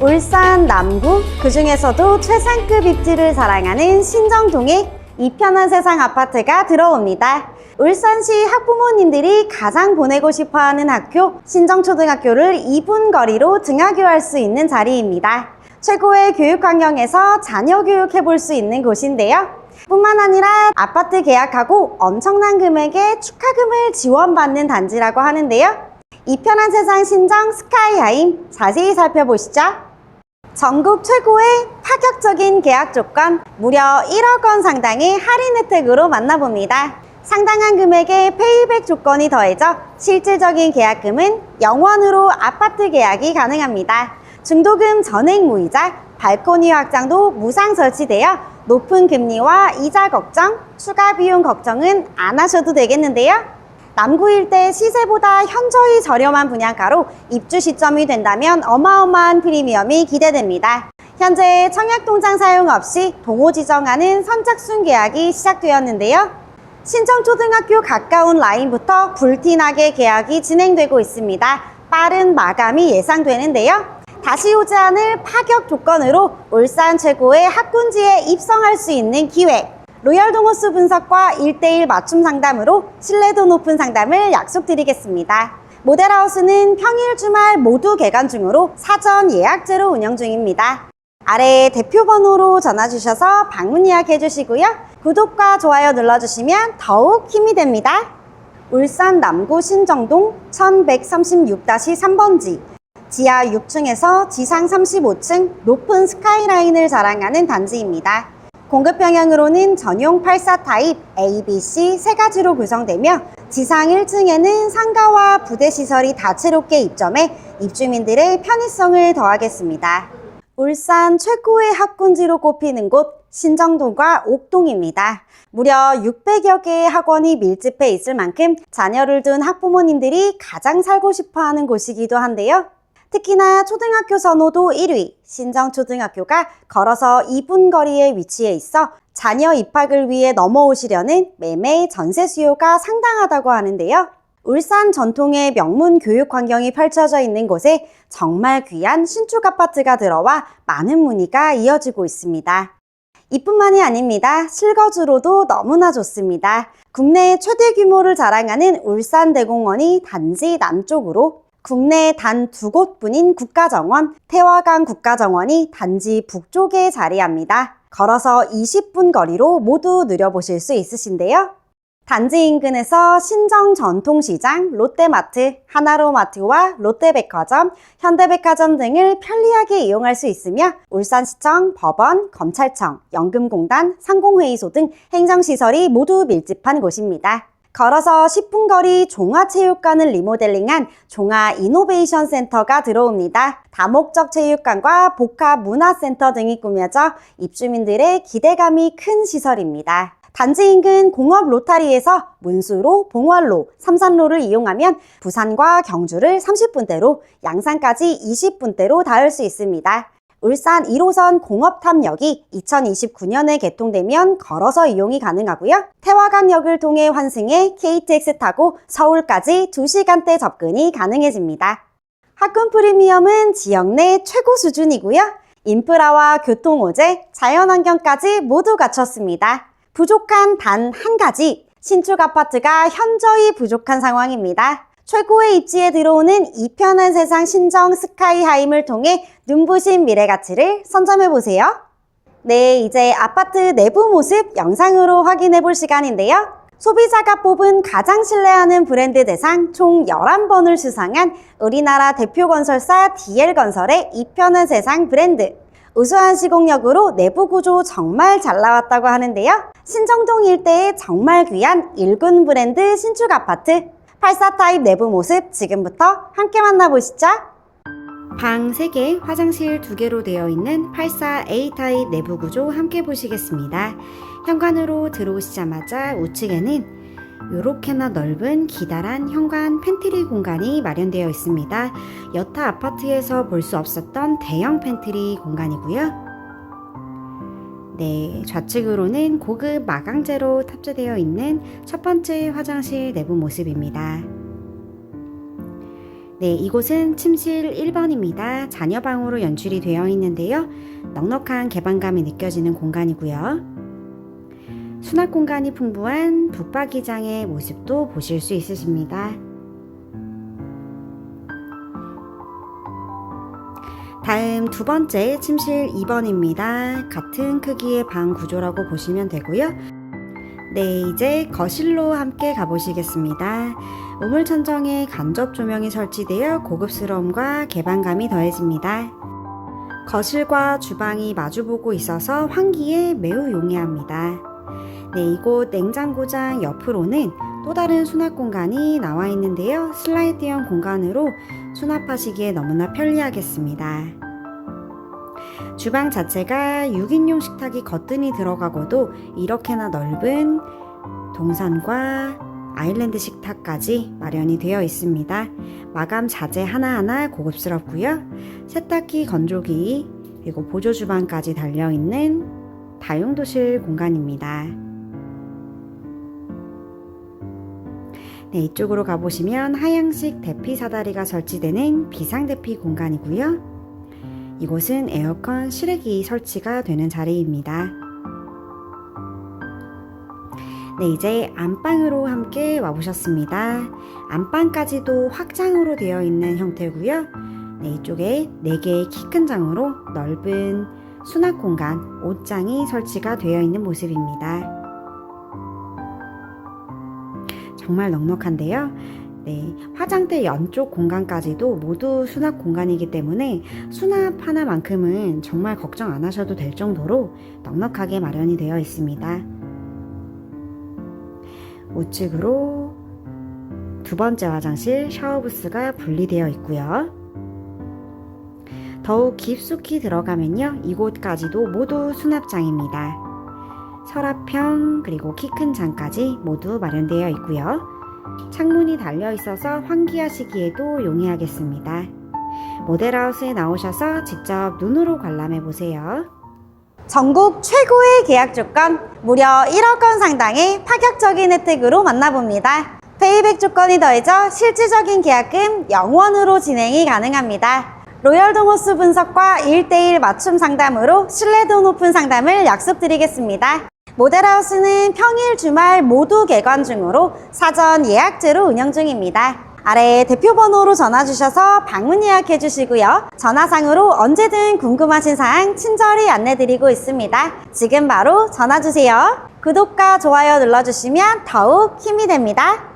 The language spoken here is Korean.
울산 남구 그 중에서도 최상급 입지를 자랑하는 신정동에 이 편한 세상 아파트가 들어옵니다. 울산시 학부모님들이 가장 보내고 싶어하는 학교 신정초등학교를 2분 거리로 등하교할 수 있는 자리입니다. 최고의 교육 환경에서 자녀 교육해 볼 수 있는 곳인데요. 뿐만 아니라 아파트 계약하고 엄청난 금액의 축하금을 지원받는 단지라고 하는데요. 이 편한 세상 신정 스카이하임 자세히 살펴보시죠. 전국 최고의 파격적인 계약 조건 무려 1억 원 상당의 할인 혜택으로 만나봅니다. 상당한 금액의 페이백 조건이 더해져 실질적인 계약금은 0원으로 아파트 계약이 가능합니다. 중도금 전액 무이자, 발코니 확장도 무상 설치되어 높은 금리와 이자 걱정, 추가 비용 걱정은 안 하셔도 되겠는데요. 남구 일대 시세보다 현저히 저렴한 분양가로 입주 시점이 된다면 어마어마한 프리미엄이 기대됩니다. 현재 청약동장 사용 없이 동호 지정하는 선착순 계약이 시작되었는데요. 신정초등학교 가까운 라인부터 불티나게 계약이 진행되고 있습니다. 빠른 마감이 예상되는데요. 다시 오지 않을 파격 조건으로 울산 최고의 학군지에 입성할 수 있는 기회. 로열 동호수 분석과 1대1 맞춤 상담으로 신뢰도 높은 상담을 약속드리겠습니다. 모델하우스는 평일 주말 모두 개관 중으로 사전 예약제로 운영 중입니다. 아래 대표 번호로 전화 주셔서 방문 예약해 주시고요. 구독과 좋아요 눌러 주시면 더욱 힘이 됩니다. 울산 남구 신정동 1136-3번지 지하 6층에서 지상 35층 높은 스카이라인을 자랑하는 단지입니다. 공급 평형으로는 전용 84 타입 A, B, C 세 가지로 구성되며 지상 1층에는 상가와 부대 시설이 다채롭게 입점해 입주민들의 편의성을 더하겠습니다. 울산 최고의 학군지로 꼽히는 곳 신정동과 옥동입니다. 무려 600여 개의 학원이 밀집해 있을 만큼 자녀를 둔 학부모님들이 가장 살고 싶어 하는 곳이기도 한데요. 특히나 초등학교 선호도 1위 신정초등학교가 걸어서 2분 거리에 위치해 있어 자녀 입학을 위해 넘어오시려는 매매 전세 수요가 상당하다고 하는데요. 울산 전통의 명문 교육 환경이 펼쳐져 있는 곳에 정말 귀한 신축 아파트가 들어와 많은 문의가 이어지고 있습니다. 이뿐만이 아닙니다. 실거주로도 너무나 좋습니다. 국내 최대 규모를 자랑하는 울산대공원이 단지 남쪽으로 국내 단 두 곳뿐인 국가정원, 태화강 국가정원이 단지 북쪽에 자리합니다. 걸어서 20분 거리로 모두 누려보실 수 있으신데요. 단지 인근에서 신정 전통시장, 롯데마트, 하나로마트와 롯데백화점, 현대백화점 등을 편리하게 이용할 수 있으며 울산시청, 법원, 검찰청, 연금공단, 상공회의소 등 행정시설이 모두 밀집한 곳입니다. 걸어서 10분 거리 종화체육관을 리모델링한 종화 이노베이션 센터가 들어옵니다. 다목적 체육관과 복합 문화센터 등이 꾸며져 입주민들의 기대감이 큰 시설입니다. 단지 인근 공업 로타리에서 문수로, 봉월로, 삼산로를 이용하면 부산과 경주를 30분대로, 양산까지 20분대로 닿을 수 있습니다. 울산 1호선 공업탑역이 2029년에 개통되면 걸어서 이용이 가능하고요. 태화강역을 통해 환승해 KTX 타고 서울까지 2시간대 접근이 가능해집니다. 학군 프리미엄은 지역 내 최고 수준이고요. 인프라와 교통호재, 자연환경까지 모두 갖췄습니다. 부족한 단 한 가지, 신축 아파트가 현저히 부족한 상황입니다. 최고의 입지에 들어오는 이 편한 세상 신정 스카이하임을 통해 눈부신 미래 가치를 선점해 보세요. 네, 이제 아파트 내부 모습 영상으로 확인해 볼 시간인데요. 소비자가 뽑은 가장 신뢰하는 브랜드 대상 총 11번을 수상한 우리나라 대표 건설사 DL건설의 이 편한 세상 브랜드. 우수한 시공력으로 내부 구조 정말 잘 나왔다고 하는데요. 신정동 일대의 정말 귀한 일군 브랜드 신축 아파트 84 타입 내부 모습 지금부터 함께 만나보시죠. 방 3개, 화장실 2개로 되어 있는 84A 타입 내부 구조 함께 보시겠습니다. 현관으로 들어오시자마자 우측에는 이렇게나 넓은 기다란 현관 팬트리 공간이 마련되어 있습니다. 여타 아파트에서 볼 수 없었던 대형 팬트리 공간이고요. 네, 좌측으로는 고급 마강재로 탑재되어 있는 첫 번째 화장실 내부 모습입니다. 네, 이곳은 침실 1번입니다. 자녀방으로 연출이 되어 있는데요. 넉넉한 개방감이 느껴지는 공간이고요. 수납 공간이 풍부한 북박이장의 모습도 보실 수 있으십니다. 다음 두 번째 침실 2번입니다. 같은 크기의 방 구조라고 보시면 되고요. 네, 이제 거실로 함께 가보시겠습니다. 우물 천정에 간접 조명이 설치되어 고급스러움과 개방감이 더해집니다. 거실과 주방이 마주보고 있어서 환기에 매우 용이합니다. 네, 이곳 냉장고장 옆으로는 또 다른 수납 공간이 나와 있는데요. 슬라이드형 공간으로 수납하시기에 너무나 편리하겠습니다. 주방 자체가 6인용 식탁이 거뜬히 들어가고도 이렇게나 넓은 동선과 아일랜드 식탁까지 마련이 되어 있습니다. 마감 자재 하나하나 고급스럽고요. 세탁기, 건조기, 그리고 보조 주방까지 달려 있는 다용도실 공간입니다. 네, 이쪽으로 가보시면 하향식 대피 사다리가 설치되는 비상대피 공간이고요. 이곳은 에어컨 실외기 설치가 되는 자리입니다. 네, 이제 안방으로 함께 와보셨습니다. 안방까지도 확장으로 되어 있는 형태고요. 네, 이쪽에 4개의 키 큰 장으로 넓은 수납 공간, 옷장이 설치가 되어 있는 모습입니다. 정말 넉넉한데요. 네, 화장대 연쪽 공간까지도 모두 수납 공간이기 때문에 수납 하나만큼은 정말 걱정 안 하셔도 될 정도로 넉넉하게 마련이 되어 있습니다. 우측으로 두 번째 화장실 샤워 부스가 분리되어 있고요. 더욱 깊숙이 들어가면요. 이곳까지도 모두 수납장입니다. 서랍형 그리고 키 큰 장까지 모두 마련되어 있고요. 창문이 달려 있어서 환기하시기에도 용이하겠습니다. 모델하우스에 나오셔서 직접 눈으로 관람해 보세요. 전국 최고의 계약 조건, 무려 1억 원 상당의 파격적인 혜택으로 만나봅니다. 페이백 조건이 더해져 실질적인 계약금 0원으로 진행이 가능합니다. 로열동 호수 분석과 1대1 맞춤 상담으로 신뢰도 높은 상담을 약속드리겠습니다. 모델하우스는 평일 주말 모두 개관 중으로 사전 예약제로 운영 중입니다. 아래 대표 번호로 전화 주셔서 방문 예약해 주시고요. 전화상으로 언제든 궁금하신 사항 친절히 안내 드리고 있습니다. 지금 바로 전화 주세요. 구독과 좋아요 눌러주시면 더욱 힘이 됩니다.